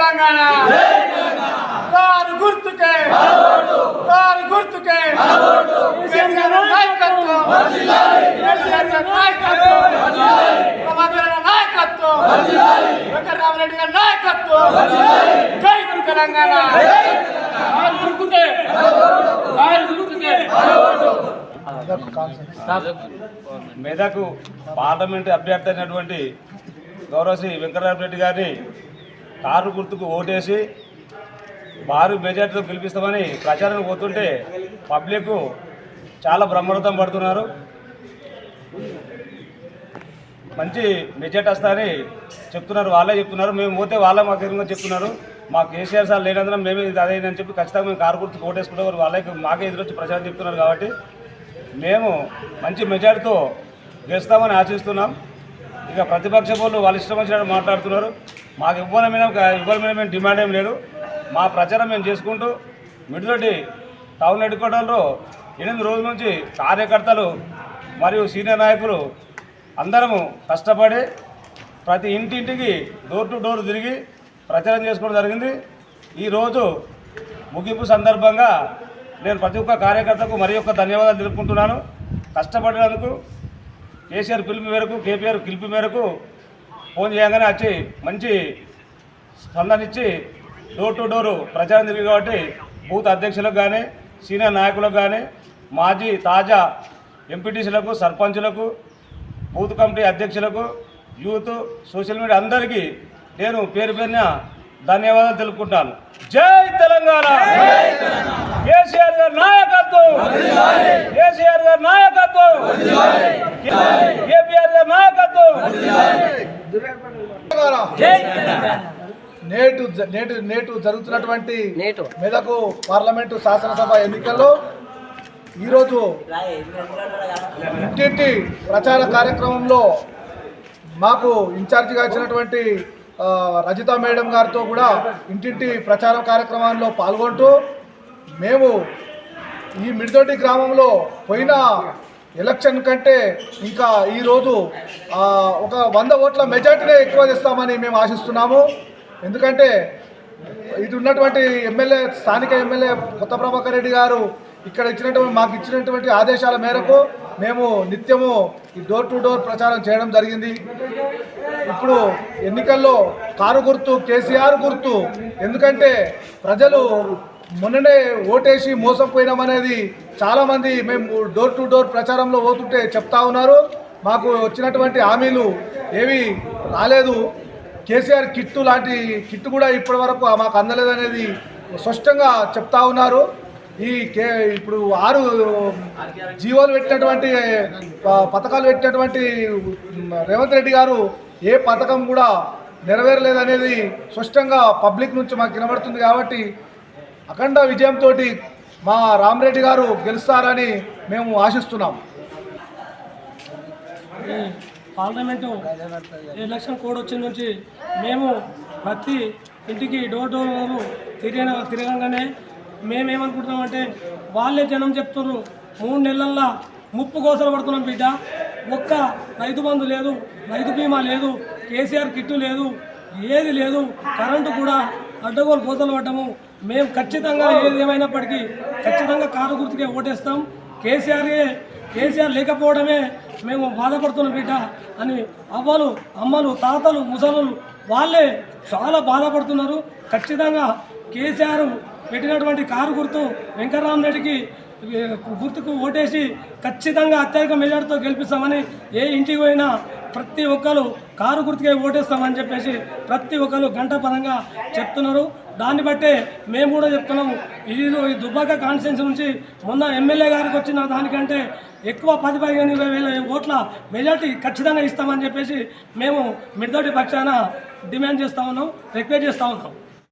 Telangana. Car గుర్తుకే. Car గుర్తుకే. కేసీఆర్ నాయకత్వం. కేసీఆర్ నాయకత్వం. ప్రభాకర్ గారి నాయకత్వం. వెంకటరామరెడ్డి గారి నాయకత్వం. జై తెలంగాణ. కారు గుర్తుకే. కారు గుర్తుకే. మెదకు పార్లమెంటు అభ్యర్థి అయినటువంటి గౌరవశ్రీ వెంకటరామరెడ్డి గారిని కారు గుర్తుకు ఓటేసి భారీ మెజార్టీతో గెలిపిస్తామని ప్రచారం పోతుంటే పబ్లిక్ చాలా బ్రహ్మరథం పడుతున్నారు. మంచి మెజార్టీ వస్తారని చెప్తున్నారు. వాళ్ళే చెప్తున్నారు. మేము పోతే వాళ్ళే మాకు ఎదురుగా చెప్తున్నారు. మా కేసీఆర్ సార్ లేనందున మేమే ఇది అదేనని చెప్పి ఖచ్చితంగా మేము కారు గుర్తుకు ఓటేసుకుంటాం వాళ్ళకి మాకే ఎదురొచ్చి ప్రచారం చెప్తున్నారు కాబట్టి మేము మంచి మెజార్టీతో గెలుస్తామని ఆశిస్తున్నాం. ఇక ప్రతిపక్ష వాళ్ళు వాళ్ళ ఇష్టం వచ్చినట్టు మాట్లాడుతున్నారు. మాకు ఇవ్వని మీద ఇవ్వని మీద మేము డిమాండ్ ఏం లేదు. మా ప్రచారం మేము చేసుకుంటూ మిడిదొడ్డి టౌన్ హెడ్ క్వార్టర్లో ఎనిమిది రోజుల నుంచి కార్యకర్తలు మరియు సీనియర్ నాయకులు అందరము కష్టపడి ప్రతి ఇంటింటికి డోర్ టు డోర్ తిరిగి ప్రచారం చేసుకోవడం జరిగింది. ఈరోజు ముగింపు సందర్భంగా నేను ప్రతి ఒక్క కార్యకర్తకు మరి ఒక్క ధన్యవాదాలు తెలుపుకుంటున్నాను. కష్టపడినందుకు కేసీఆర్ పిలుపు మేరకు కేపీఆర్ పిలుపు మేరకు ఫోన్ చేయగానే వచ్చి మంచి స్పందనిచ్చి డోర్ టు డోరు ప్రచారం తిరిగి కాబట్టి బూత్ అధ్యక్షులకు కానీ సీనియర్ నాయకులకు కానీ మాజీ తాజా ఎంపీటీసీలకు సర్పంచులకు బూత్ కమిటీ అధ్యక్షులకు యూత్ సోషల్ మీడియా అందరికీ నేను పేరు పేరున ధన్యవాదాలు తెలుపుకుంటాను. జై తెలంగాణ! కేసీఆర్ గారి నాయకత్వం! కేసీఆర్ గారి నాయకత్వం కేపీఆర్ గారి నాయకత్వం నేటు నేటు నేటు జరుగుతున్నటువంటి నేటు. మెదకు పార్లమెంటు శాసనసభ ఎన్నికల్లో ఈరోజు ఇంటింటి ప్రచార కార్యక్రమంలో మాకు ఇన్ఛార్జిగా ఇచ్చినటువంటి రజిత మేడం గారితో కూడా ఇంటింటి ప్రచార కార్యక్రమంలో పాల్గొంటూ మేము ఈ మిడిదొడ్డి గ్రామంలో పోయిన ఎలక్షన్ కంటే ఇంకా ఈరోజు ఒక వంద ఓట్ల మెజార్టీనే ఎక్కువ తెస్తామని మేము ఆశిస్తున్నాము. ఎందుకంటే ఇది ఉన్నటువంటి ఎమ్మెల్యే స్థానిక ఎమ్మెల్యే కొత్త ప్రభాకర్ రెడ్డి గారు ఇక్కడ ఇచ్చినటువంటి మాకు ఇచ్చినటువంటి ఆదేశాల మేరకు మేము నిత్యము ఈ డోర్ టు డోర్ ప్రచారం చేయడం జరిగింది. ఇప్పుడు ఎన్నికల్లో కారు గుర్తు కేసీఆర్ గుర్తు ఎందుకంటే ప్రజలు మొన్ననే ఓటేసి మోసపోయినామనేది చాలామంది మేము డోర్ టు డోర్ ప్రచారంలో పోతుంటే చెప్తా ఉన్నారు. మాకు వచ్చినటువంటి హామీలు ఏవి రాలేదు. కేసీఆర్ కిట్టు లాంటి కిట్టు కూడా ఇప్పటి వరకు మాకు అందలేదనేది స్పష్టంగా చెప్తా ఉన్నారు. ఈ కే ఇప్పుడు ఆరు జీవోలు పెట్టినటువంటి పథకాలు పెట్టినటువంటి రేవంత్ రెడ్డి గారు ఏ పథకం కూడా నెరవేరలేదనేది స్పష్టంగా పబ్లిక్ నుంచి మాకు వినబడుతుంది కాబట్టి అఖండ విజయంతో మా రామరెడ్డి గారు గెలుస్తారని మేము ఆశిస్తున్నాం. ఈ పార్లమెంటు ఎలక్షన్ కోడ్ వచ్చిన నుంచి మేము ప్రతి ఇంటికి డోర్ డోర్ తిరిగిన తిరగంగానే మేమేమనుకుంటున్నామంటే వాళ్ళే జనం చెప్తున్నారు మూడు నెలల్లో ముప్పు కోసలు పడుతున్నాం బిడ్డ. ఒక్క రైతు బంధు లేదు రైతు బీమా లేదు కేసీఆర్ కిట్టు లేదు ఏది లేదు కరెంటు కూడా అడ్డగోలు కోసలు పడ్డము. మేము ఖచ్చితంగా ఏది ఏమైనప్పటికీ ఖచ్చితంగా కారు గుర్తుకే ఓటేస్తాం. కేసీఆర్ఏ కేసీఆర్ లేకపోవడమే మేము బాధపడుతున్నాం బిడ్డ అని అవ్వలు అమ్మలు తాతలు ముసలు వాళ్ళే చాలా బాధపడుతున్నారు. ఖచ్చితంగా కేసీఆర్ పెట్టినటువంటి కారు గుర్తు వెంకటరామరెడ్డికి గుర్తుకు ఓటేసి ఖచ్చితంగా అత్యధిక మెజార్టీతో గెలిపిస్తామని ఏ ఇంటికి పోయినా ప్రతి ఒక్కరు కారు గుర్తుకే ఓటేస్తామని చెప్పేసి ప్రతి ఒక్కరు గంట పరంగా చెప్తున్నారు. దాన్ని బట్టే మేము కూడా చెప్తున్నాము. ఈ ఈ దుబ్బాక కాన్స్టిట్యున్సీ నుంచి మొన్న ఎమ్మెల్యే గారికి వచ్చిన దానికంటే ఎక్కువ పది పదిహేను ఇరవై వేల ఓట్ల మెజార్టీ ఖచ్చితంగా ఇస్తామని చెప్పేసి మేము మిడతోటి పక్షాన డిమాండ్ చేస్తూ ఉన్నాం రిక్వెస్ట్ చేస్తూ ఉన్నాం.